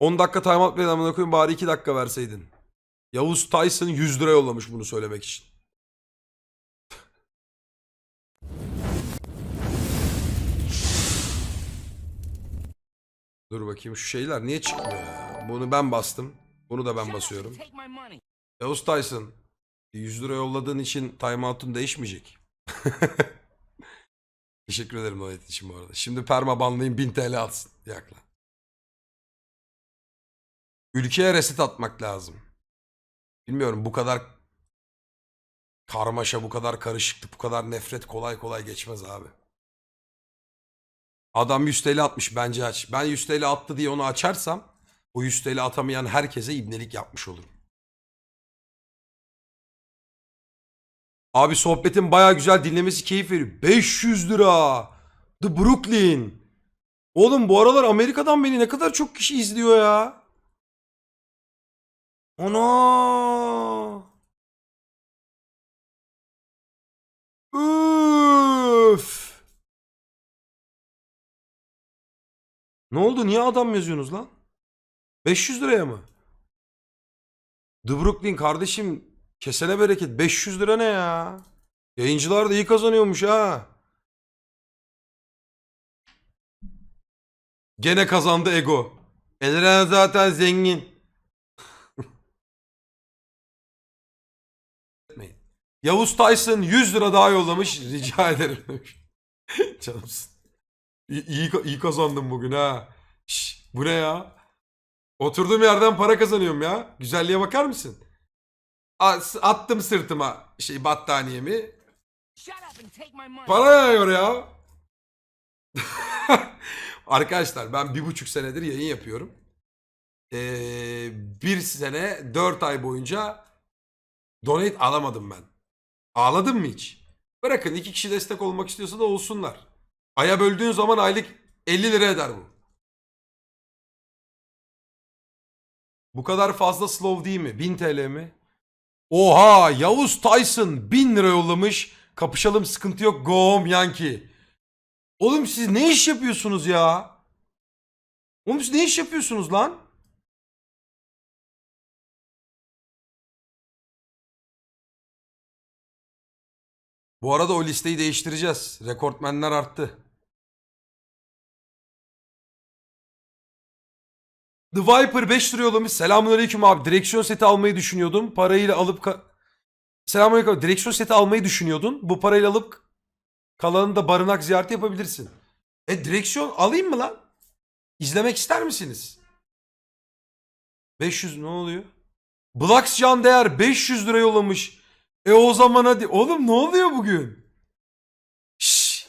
10 dakika timeout verin amına koyayım bari 2 dakika verseydin. Yavuz Tyson 100 lira yollamış bunu söylemek için. Dur bakayım şu şeyler niye çıkmıyor ya? Bunu ben bastım. Bunu da ben basıyorum. Yavuz Tyson 100 lira yolladığın için timeout'un değişmeyecek. Teşekkür ederim donate için bu arada. Şimdi perma banlayın 1000 TL atsın. Yakla. Ülkeye reset atmak lazım. Bilmiyorum bu kadar karmaşa, bu kadar karışıklık, bu kadar nefret kolay kolay geçmez abi. Adam 100 TL atmış bence aç. Ben 100 TL attı diye onu açarsam o 100 TL atamayan herkese ibnelik yapmış olurum. Abi sohbetin baya güzel dinlemesi keyif veriyor. 500 lira. The Brooklyn. Oğlum bu aralar Amerika'dan beni ne kadar çok kişi izliyor ya. Ana. Üf. Ne oldu? Niye adam yazıyorsunuz lan? 500 liraya mı? The Brooklyn kardeşim kesene bereket 500 lira ne ya? Yayıncılar da iyi kazanıyormuş ha. Gene kazandı ego. Eren zaten zengin. Etmeyin. Yavuz Tyson 100 lira daha yollamış. Rica ederim demiş. Canımsın. İyi, iyi, iyi kazandım bugün ha. Şş, bu ne ya? Oturduğum yerden para kazanıyorum ya. Güzelliğe bakar mısın? Attım sırtıma şey battaniyemi. Para yağıyor ya. Arkadaşlar ben bir buçuk senedir yayın yapıyorum. Ee, bir sene dört ay boyunca donate alamadım ben. Ağladım mı hiç? Bırakın iki kişi destek olmak istiyorsa da olsunlar. Aya böldüğün zaman aylık 50 lira eder bu. Bu kadar fazla slow değil mi? 1000 TL mi? Oha Yavuz Tyson 1000 lira yollamış. Kapışalım sıkıntı yok. Go home Yankee. Oğlum siz ne iş yapıyorsunuz ya? Oğlum siz ne iş yapıyorsunuz lan? Bu arada o listeyi değiştireceğiz. Rekortmenler arttı. The Viper 5 lira yollamış. Selamünaleyküm abi. Direksiyon seti almayı düşünüyordum. Parayla alıp... Ka- Selamünaleyküm. Direksiyon seti almayı düşünüyordun. Bu parayla alıp kalanını da barınak ziyareti yapabilirsin. E direksiyon alayım mı lan? İzlemek ister misiniz? 500 ne oluyor? Blacks Can Değer 500 lira yollamış. E o zaman hadi. Oğlum ne oluyor bugün? Şşş.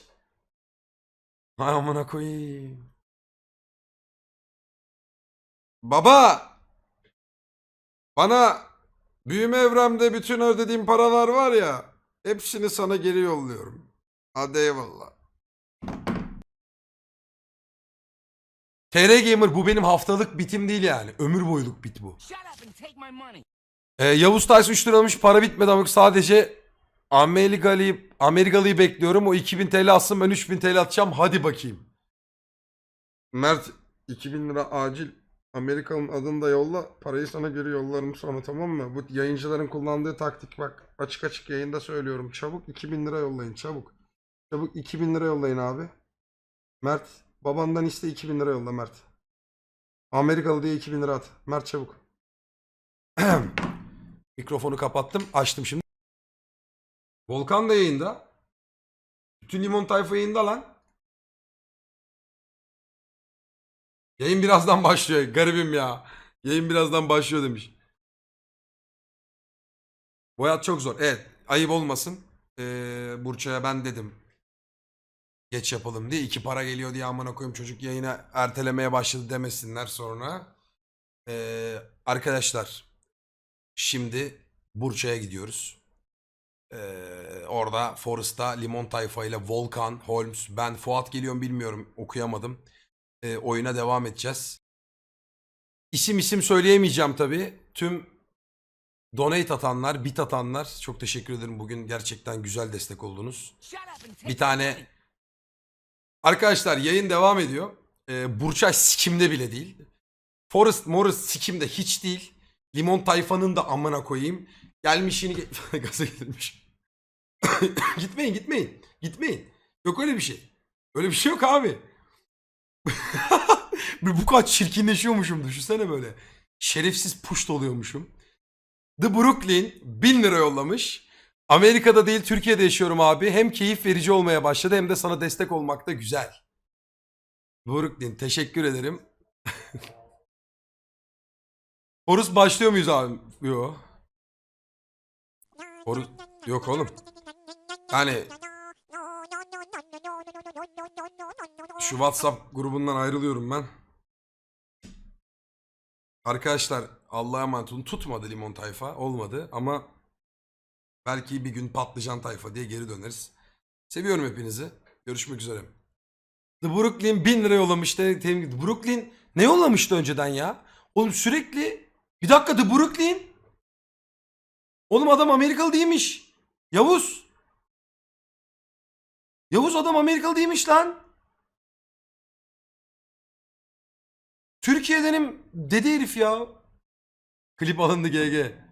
Hay amına koyayım. Baba. Bana büyüme evremde bütün ödediğim paralar var ya. Hepsini sana geri yolluyorum. Hadi eyvallah. TR Gamer bu benim haftalık bitim değil yani. Ömür boyuluk bit bu. Ee, Yavuz Tyson 3 lira almış para bitmedi ama sadece Amerikalı'yı Amerikalı'yı bekliyorum. O 2000 TL atsın ben 3000 TL atacağım. Hadi bakayım. Mert 2000 lira acil Amerika'nın adını da yolla. Parayı sana geri yollarım sonra tamam mı? Bu yayıncıların kullandığı taktik bak. Açık açık yayında söylüyorum. Çabuk 2000 lira yollayın çabuk. Çabuk 2000 lira yollayın abi. Mert babandan iste 2000 lira yolla Mert. Amerikalı diye 2000 lira at. Mert çabuk. Mikrofonu kapattım. Açtım şimdi. Volkan da yayında. Bütün limon tayfa yayında lan. Yayın birazdan başlıyor. Garibim ya. Yayın birazdan başlıyor demiş. Bu hayat çok zor. Evet. Ayıp olmasın. Ee, Burça'ya ben dedim. Geç yapalım diye. iki para geliyor diye amına koyayım çocuk yayına ertelemeye başladı demesinler sonra. Ee, arkadaşlar Şimdi Burça'ya gidiyoruz. Ee, orada Forest'ta Limon Tayfa ile Volkan, Holmes, ben Fuat geliyorum bilmiyorum okuyamadım. Ee, oyuna devam edeceğiz. İsim isim söyleyemeyeceğim tabii. Tüm donate atanlar, bit atanlar çok teşekkür ederim. Bugün gerçekten güzel destek oldunuz. Bir tane arkadaşlar yayın devam ediyor. Ee, Burçay sikimde bile değil. Forest Morris sikimde hiç değil. Limon tayfanın da amına koyayım. Gelmiş yeni gaza getirmiş. gitmeyin gitmeyin. Gitmeyin. Yok öyle bir şey. Öyle bir şey yok abi. bu kadar çirkinleşiyormuşum düşünsene böyle. Şerefsiz puşt oluyormuşum. The Brooklyn 1000 lira yollamış. Amerika'da değil Türkiye'de yaşıyorum abi. Hem keyif verici olmaya başladı hem de sana destek olmak da güzel. Brooklyn teşekkür ederim. Horus başlıyor muyuz abi? Yok. Horus... Yok oğlum. Yani şu WhatsApp grubundan ayrılıyorum ben. Arkadaşlar Allah'a emanet olun. Tutmadı limon tayfa. Olmadı ama belki bir gün patlıcan tayfa diye geri döneriz. Seviyorum hepinizi. Görüşmek üzere. The Brooklyn 1000 lira yollamıştı. Brooklyn ne yollamıştı önceden ya? Oğlum sürekli bir dakika The Brooklyn. Oğlum adam Amerikalı değilmiş. Yavuz. Yavuz adam Amerikalı değilmiş lan. Türkiye'denim dedi herif ya. Klip alındı GG.